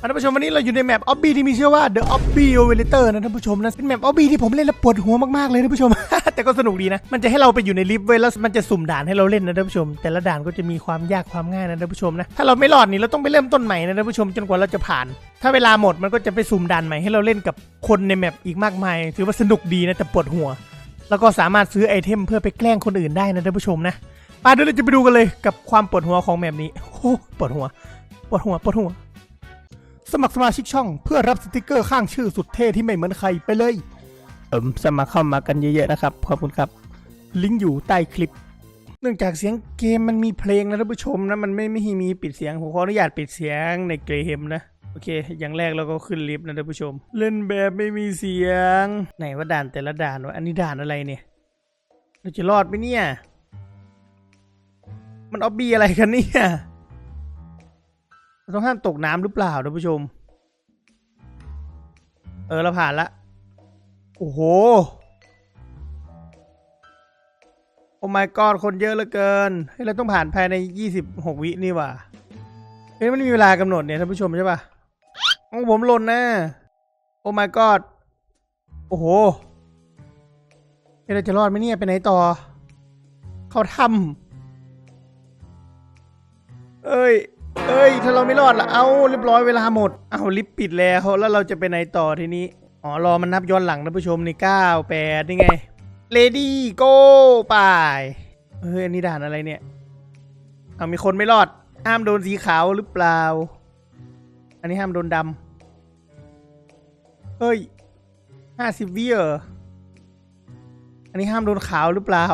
ท่านผู้ชมวันนี้เราอยู่ในแมปออบบี้ที่มีชื่อว่า The Obby Operator นะท่านผู้ชมนะเป็นแมปออบบี้ที่ผมเล่นแล้วปวดหัวมากๆเลยท่านผู้ชม แต่ก็สนุกดีนะ มันจะให้เราไปอยู่ในลิฟต์ไว้ยแล้วมันจะสุ่มด่านให้เราเล่นนะท่านผู้ชม แต่ละด่านก็จะมีความยากความง่ายนะท่านผู้ชมนะถ้าเราไม่รอดนี่เราต้องไปเริ่มต้นใหม่นะท่านผู้ชมจนกว่าเราจะผ่าน ถ้าเวลาหมดมันก็จะไปสุ่มด่านใหม่ให้เราเล่นกับคนในแมปอีกมากมาย ถือว่าสนุกดีนะแต่ปวดหัว แล้วก็สามารถซื้อไอเทมเพื่อไปแกล้งคนอื่นได้นะท่านผู้ชมนะไปเดี๋ยวเราจะไปดูกันเลยกับความปวดหัวของแมปนี้โอ้ปวดหัวปวดหัวปวดหัว สมัครสมาชิกช่องเพื่อรับสติกเกอร์ข้างชื่อสุดเท่ที่ไม่เหมือนใครไปเลย เอิมสมัครเข้ามากันเยอะๆนะครับ ขอบคุณครับ ลิงก์อยู่ใต้คลิป เนื่องจากเสียงเกมมันมีเพลงนะท่านผู้ชมนะ มันไม่ไม่มีปิดเสียง ผมขออนุญาตปิดเสียงในเกมนะ โอเค อย่างแรกเราก็ขึ้นลิฟต์นะท่านผู้ชม เล่นแบบไม่มีเสียง ไหนว่าด่านแต่ละด่านวะอันนี้ด่านอะไรเนี่ย เราจะรอดไหมเนี่ย มันออบบี้อะไรกันเนี่ยเรา ต้องห้ามตกน้ำหรือเปล่าท่านผู้ชม เออเราผ่านละ โอ้โห โอ้ my god คนเยอะเหลือเกินเฮ้ยเราต้องผ่านภายใน 26 วินี่ว่าเฮ้ยมันมีเวลากำหนดเนี่ยท่านผู้ชมใช่ปะของผมหล่นนะโอ้ my god โอ้โหเฮ้เราจะรอดไหมเนี่ยไปไหนต่อ เข้าถ้ำเอ้ย เอ้ย ถ้าเราไม่รอดละเอาเรียบร้อยเวลาหมด เอาลิฟต์ปิดแล้วแล้วเราจะไปไหนต่อทีนี้ อ๋อ รอมันนับย้อนหลังท่านผู้ชมในเก้าแปดนี่ไงเลดี้โก้ไปเฮ้ยอันนี้ด่านอะไรเนี่ย เอามีคนไม่รอด ห้ามโดนสีขาวหรือเปล่า อันนี้ห้ามโดนดำเฮ้ยห้าสิบวิเหรออันนี้ห้ามโดนขาวหรือเปล่า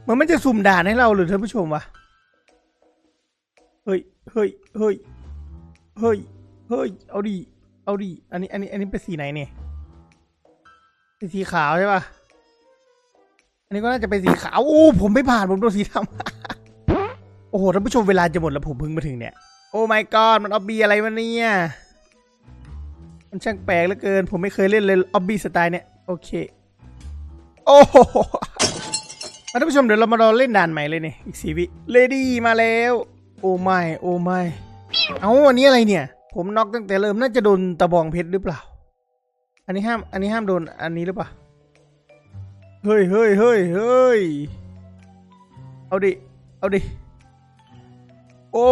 เหมือนมันจะสุ่มด่านให้เราหรือท่านผู้ชมวะ เฮ้ยเฮ้ยเฮ้ยเฮ้ยเอาดิเอาดิอันนี้อันนี้อันนี้เป็นสีไหนเนี่ยเป็นสีขาวใช่ปะอันนี้ก็น่าจะเป็นสีขาวโอ้ผมไม่ผ่านผมโดนสีดำโอ้โหท่านผู้ชมเวลาจะหมดแล้วผมเพิ่งมาถึงเนี่ยโอ้ my god มันออบบี้อะไรวะเนี่ยมันช่างแปลกเหลือเกิน ผมไม่เคยเล่นเลยออบบี้สไตล์เนี่ยโอเคโอ้โหท่านผู้ชมเดี๋ยวเรามารอเล่นด่านใหม่เลยเนี่ยอีกสี่วิเลดี้มาแล้ว โอ้ไม่โอ้ไม่ เอาอันนี้อะไรเนี่ย ผมน็อกตั้งแต่เริ่มน่าจะโดนตะบองเพชรหรือเปล่า อันนี้ห้าม อันนี้ห้ามโดนอันนี้หรือเปล่า เฮ้ยเฮ้ยเฮ้ยเฮ้ยเอาดิ เอาดิ โอ้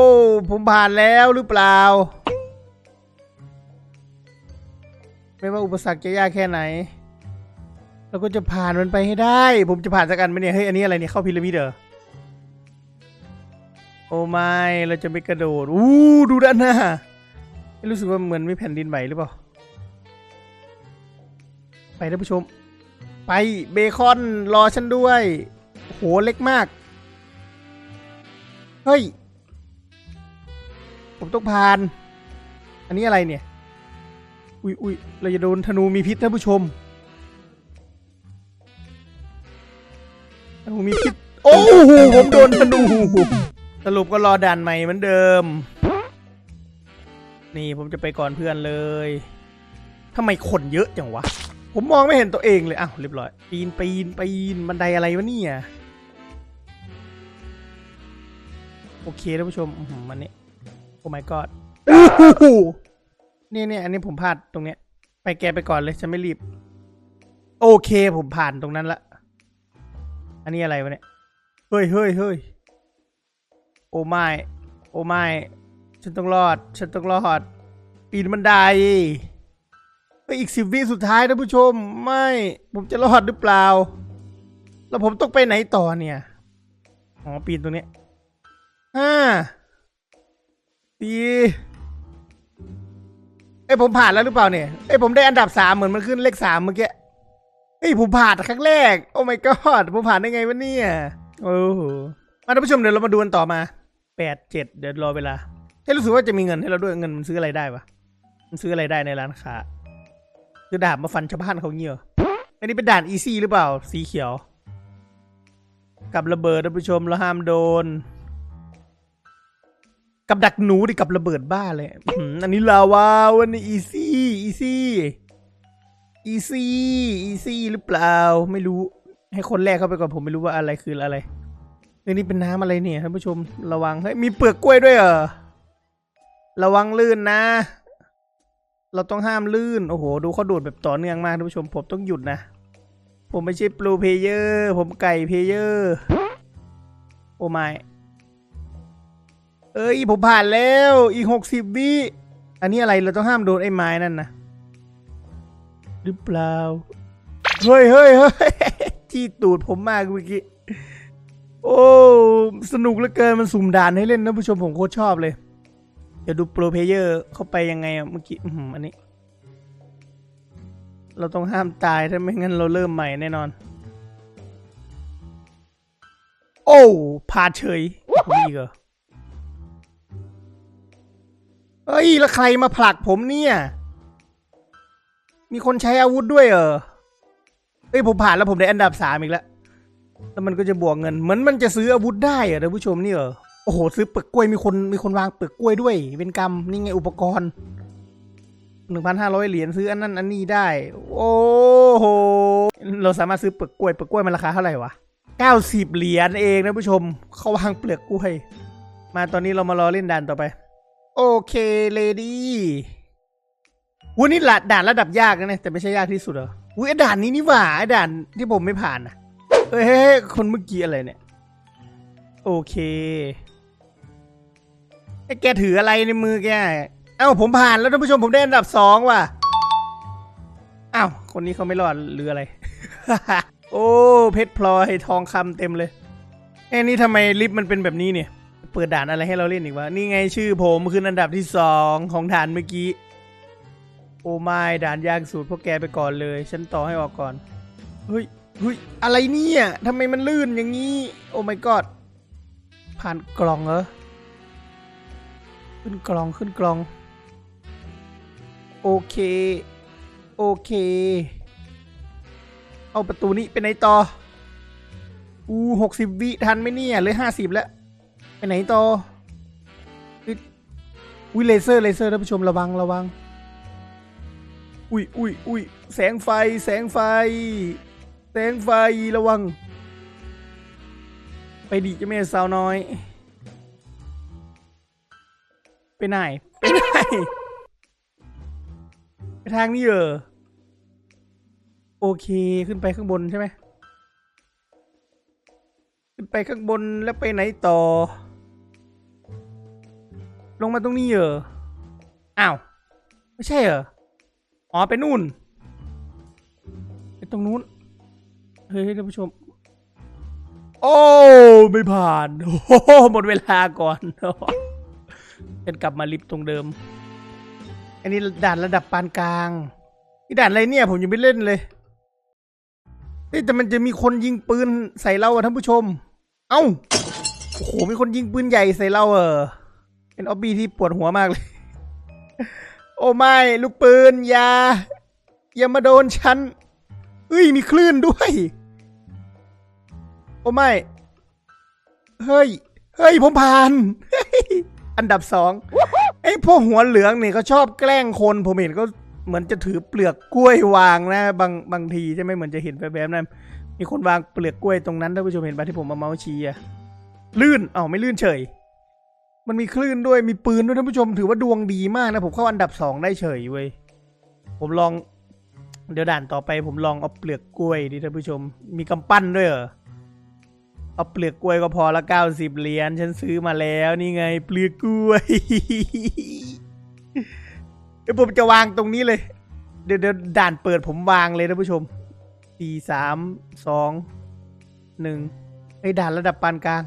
ผมผ่านแล้วหรือเปล่า ไม่ว่าอุปสรรคจะยากแค่ไหนเราก็จะผ่านมันไปให้ได้ ผมจะผ่านสักอันไหมเนี่ย เฮ้ย อันนี้อะไรเนี่ย เข้าพีระมิดเหรอ โอ้ไม่ เราจะไม่กระโดด อู้ดูด้านหน้า ไม่รู้สึกว่าเหมือนมีแผ่นดินไหวหรือเปล่า ไปท่านผู้ชม ไปเบคอนรอฉันด้วยโอ้โหเล็กมาก เฮ้ย ผมต้องผ่าน อันนี้อะไรเนี่ย อุ้ยอุ้ยเราจะโดนธนูมีพิษท่านผู้ชมธนูมีพิษ โอ้โห ผมโดนธนู สรุปก็รอด่านใหม่เหมือนเดิม นี่ผมจะไปก่อนเพื่อนเลยทำไมคนเยอะจังวะ ผมมองไม่เห็นตัวเองเลยอ้าวเรียบร้อย ปีนปีนปีนบันไดอะไรวะเนี่ยโอเคท่านผู้ชมอื้อมันนี้โอ้ my god นี่เนี่ยอันนี้ผมพลาดตรงเนี้ย ไปแกไปก่อนเลยฉันไม่รีบ โอเคผมผ่านตรงนั้นละ อันนี้อะไรวะเนี่ย เฮ้ยเฮ้ยเฮ้ย โอ้ไม่ โอ้ไม่ ฉันต้องรอด ฉันต้องรอด ปีนบันไดไปอีกสิบวิสุดท้ายนะผู้ชม ไม่ ผมจะรอดหรือเปล่า แล้วผมต้องไปไหนต่อเนี่ย อ๋อ ปีนตรงนี้ห้าสี่เอ้ผมผ่านแล้วหรือเปล่าเนี่ย เอ้ผมได้อันดับสามเหมือนมันขึ้นเลขสามเมื่อกี้เฮ้ยผมผ่านครั้งแรก โอ้ my god ผมผ่านได้ไงวะเนี่ย โอ้โหมาท่านผู้ชมเดี๋ยวเรามาดูกันต่อมา แปดเจ็ดเดี๋ยวรอเวลาให้รู้สึกว่าจะมีเงินให้เราด้วยเงินมันซื้ออะไรได้ปะมันซื้ออะไรได้ในร้านค้าคือดาบมาฟันชาวบ้านเขาเงี้ยอันนี้เป็นด่านอีซี่หรือเปล่า สีเขียว กับระเบิดท่านผู้ชมเราห้ามโดน กับดักหนูดิกับระเบิดบ้าเลยอันนี้ลาวาวันนี้อีซี่อีซี่อีซี่อีซี่หรือเปล่า ไม่รู้ ให้คนแรกเข้าไปก่อนผมไม่รู้ว่าอะไรคืออะไร นี่เป็นน้ำอะไรเนี่ยท่านผู้ชมระวังเฮ้ยมีเปลือกกล้วยด้วยเหรอระวังลื่นนะ เราต้องห้ามลื่น โอ้โห ดูเขาโดดแบบต่อเนื่องมากท่านผู้ชมผมต้องหยุดนะ ผมไม่ใช่โปรเพเยอร์ผมไก่เพเยอร์โอ้ไม่เอ้ยผมผ่านแล้วอีกหกสิบวิอันนี้อะไรเราต้องห้ามโดนไอ้ไม้นั่นนะหรือเปล่าเฮ้ยเฮ้ยเฮ้ยที่ตูดผมมากเมื่อกี้ โอ้สนุกเหลือเกินมันสุ่มด่านให้เล่นนะผู้ชมผมโคตรชอบเลย เดี๋ยวดูโปรเพเยอร์เข้าไปยังไงอะเมื่อกี้อือันนี้ เราต้องห้ามตายถ้าไม่งั้นเราเริ่มใหม่แน่นอน โอ้พาเฉยผมอีกเหรอเฮ้ยแล้วใครมาผลักผมเนี่ย มีคนใช้อาวุธด้วยเหรอเฮ้ยผมผ่านแล้วผมได้อันดับสามอีกแล้ว แล้วมันก็จะบวกเงินเหมือนมันจะซื้ออาวุธได้เหรอท่านผู้ชมนี่เหรอโอ้โหซื้อเปลือกกล้วยมีคนมีคนวางเปลือกกล้วยด้วยเป็นกรรมนี่ไงอุปกรณ์หนึ่งพันห้าร้อยเหรียญซื้ออันนั้นอันนี้ได้ โอ้โหเราสามารถซื้อเปลือกกล้วยเปลือกกล้วยมันราคาเท่าไหร่วะเก้าสิบเหรียญเองนะผู้ชมเขาวางเปลือกกล้วย มาตอนนี้เรามารอเล่นด่านต่อไป โอเคเลดี้วุ้ยนี่ละด่านระดับยากนะเนี่ยแต่ไม่ใช่ยากที่สุดเหรออุ้ยด่านนี้นี่หว่าด่านที่ผมไม่ผ่านนะ เฮ้ยคนเมื่อกี้อะไรเนี่ย โอเคไอ้แกถืออะไรในมือแก เอ้าผมผ่านแล้วท่านผู้ชมผมได้อันดับสองว่ะอ้าวคนนี้เขาไม่รอดหรืออะไร โอ้เพชรพลอยทองคำเต็มเลยเอ้นี่ทำไมลิฟต์มันเป็นแบบนี้เนี่ย เปิดด่านอะไรให้เราเล่นอีกวะ นี่ไงชื่อผมคืออันดับที่สองของด่านเมื่อกี้ โอ้ไม่ด่านยากสุดพวกแกไปก่อนเลย ฉันต่อให้ออกก่อน เฮ้ย เฮ้ยอะไรเนี่ยทำไมมันลื่นอย่างนี้ โอ้ my god ผ่านกล่องเหรอ ขึ้นกล่องขึ้นกล่อง โอเค โอเค เอาประตูนี้ไปไหนต่อ อู้หกสิบวิทันไหมเนี่ยเลยห้าสิบแล้ว ไปไหนต่ออุ้ยเลเซอร์เลเซอร์ท่านผู้ชมระวังระวัง อุ้ยอุ้ยอุ้ยแสงไฟแสงไฟ แสงไฟระวัง ไปดีจะไม่สาวน้อย ไปไหน ไปไหน ไปทางนี้เหรอ โอเคขึ้นไปข้างบนใช่ไหมขึ้นไปข้างบนแล้วไปไหนต่อ ลงมาตรงนี้เหรอ อ้าว ไม่ใช่เหรอ อ๋อไปนู่น ไปตรงนู้น ฮ้ยท่านผู้ชม โอ้ไม่ผ่านโอ้โหหมดเวลาก่อนฉันกลับมาลิฟต์ตรงเดิม อันนี้ด่านระดับปานกลางนี่ด่านอะไรเนี่ย ผมยังไม่เล่นเลยเฮ้ยแต่มันจะมีคนยิงปืนใส่เราอะท่านผู้ชม เอ้าโอ้โหมีคนยิงปืนใหญ่ใส่เราเออเป็นออบบี้ที่ปวดหัวมากเลย โอ้ไม่ลูกปืนอย่าอย่ามาโดนฉันเฮ้ยมีคลื่นด้วย โอ้ไม่ เฮ้ย เฮ้ย ผมผ่าน อันดับสองไอ้พวกหัวเหลืองเนี่ยเขาชอบแกล้งคนผมเห็นก็เหมือนจะถือเปลือกกล้วยวางนะ บางบางทีใช่ไหมเหมือนจะเห็นแบบแบบนั้นมีคนวางเปลือกกล้วยตรงนั้นท่านผู้ชมเห็นปะที่ผมมาเมาส์ชี้อะลื่นเอ้าไม่ลื่นเฉย มันมีคลื่นด้วยมีปืนด้วยท่านผู้ชมถือว่าดวงดีมากนะ ผมเข้าอันดับสองได้เฉยเว้ยผมลอง เดี๋ยวด่านต่อไป ผมลองเอาเปลือกกล้วยดิท่านผู้ชม มีกำปั้นด้วยเหรอ เอาเปลือกกล้วยก็พอละเก้าสิบเหรียญฉันซื้อมาแล้วนี่ไง เปลือกกล้วยเดี๋ยวผมจะวางตรงนี้เลย เดี๋ยวเดี๋ยวด่านเปิดผมวางเลยท่านผู้ชมสี่สามสองหนึ่งไอ้ด่านระดับปานกลาง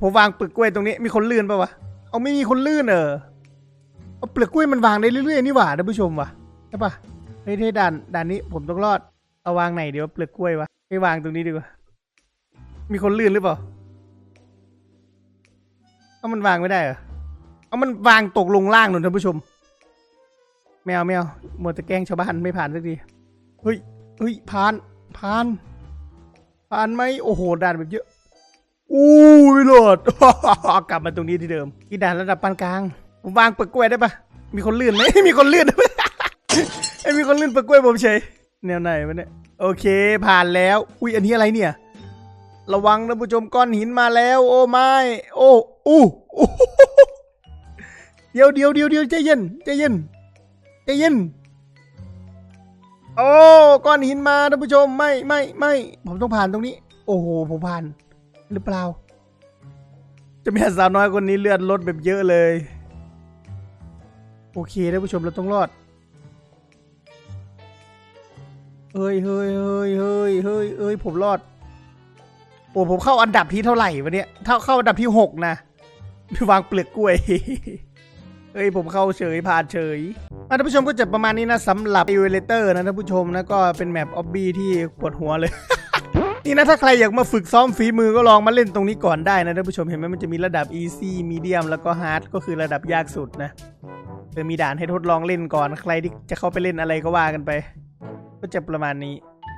ผมวางเปลือกกล้วยตรงนี้มีคนลื่นปะวะเอาไม่มีคนลื่นเออเอาเปลือกกล้วยมันวางได้เรื่อยๆนี่หว่าท่านผู้ชมวะใช่ปะเฮ้ยเฮ้ด่านด่านนี้ผมต้องรอดเอาวางไหนเดี๋ยวเปลือกกล้วยวะไปวางตรงนี้ดีกว่า มีคนลื่นหรือเปล่า เอามันวางไม่ได้เหรอ เอามันวางตกลงล่างหนุนท่านผู้ชม แมวแมวมัวแต่แกล้งชาวบ้านไม่ผ่านสักที เฮ้ยเฮ้ยผ่าน ผ่าน ผ่านไหมโอ้โหด่านแบบเยอะ อู้ไม่รอดกลับมาตรงนี้ที่เดิม ที่ด่านระดับปานกลาง ผมวางเปลือกกล้วยได้ปะมีคนลื่นไหมมีคนลื่นไอ้มีคนลื่นเปลือกกล้วยผมเฉยแนวไหนวะเนี่ย โอเค ผ่านแล้ว อุ้ยอันนี้อะไรเนี่ย ระวังนะผู้ชมก้อนหินมาแล้ว โอ้ไม่โอ้อู้อู้เดี๋ยวเดี๋ยวเดี๋ยวเดี๋ยวใจเย็นใจเย็นใจเย็นโอ้ก้อนหินมาท่านผู้ชมไม่ไม่ไม่ผมต้องผ่านตรงนี้ โอ้โหผมผ่าน หรือเปล่า จะมีสาวน้อยคนนี้เลือดลดแบบเยอะเลย โอเคท่านผู้ชมเราต้องรอดเฮ้ยเฮ้ยเฮ้ยเฮ้ยเฮ้ยเฮ้ยผมรอด โอ้ผมเข้าอันดับที่เท่าไหร่วะเนี่ยเท่าเข้าอันดับที่หกนะวางเปลือกกล้วยเฮ้ยผมเข้าเฉยผ่านเฉยท่านผู้ชมก็จะประมาณนี้นะสำหรับ e v a l u a t o r นะท่านผู้ชมนะก็เป็นแมปออบบี้ที่ปวดหัวเลย นี่นะถ้าใครอยากมาฝึกซ้อมฝีมือก็ลองมาเล่นตรงนี้ก่อนได้นะท่านผู้ชมเห็นไหมมันจะมีระดับ easy medium แล้วก็ hard ก็คือระดับยากสุดนะเออมีด่านให้ทดลองเล่นก่อนใครที่จะเข้าไปเล่นอะไรก็ว่ากันไป ก็จะประมาณนี้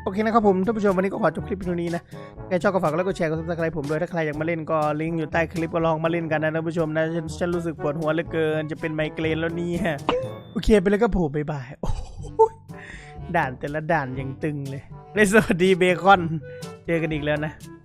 โอเคนะครับผมท่านผู้ชมวันนี้ก็ขอจบคลิปเพียงเท่านี้นะใครชอบก็ฝากแล้วก็แชร์กับสไครต์ผมด้วยถ้าใครอยากมาเล่นก็ลิงก์อยู่ใต้คลิปก็ลองมาเล่นกันนะท่านผู้ชมนะฉันฉันรู้สึกปวดหัวเหลือเกิน จะเป็นไมเกรนแล้วเนี่ยโอเคไปแล้วก็ผมบ๊ายบายด่านแต่ละด่านยังตึงเลยเลยสวัสดีเบคอน เจอกันอีกแล้วนะ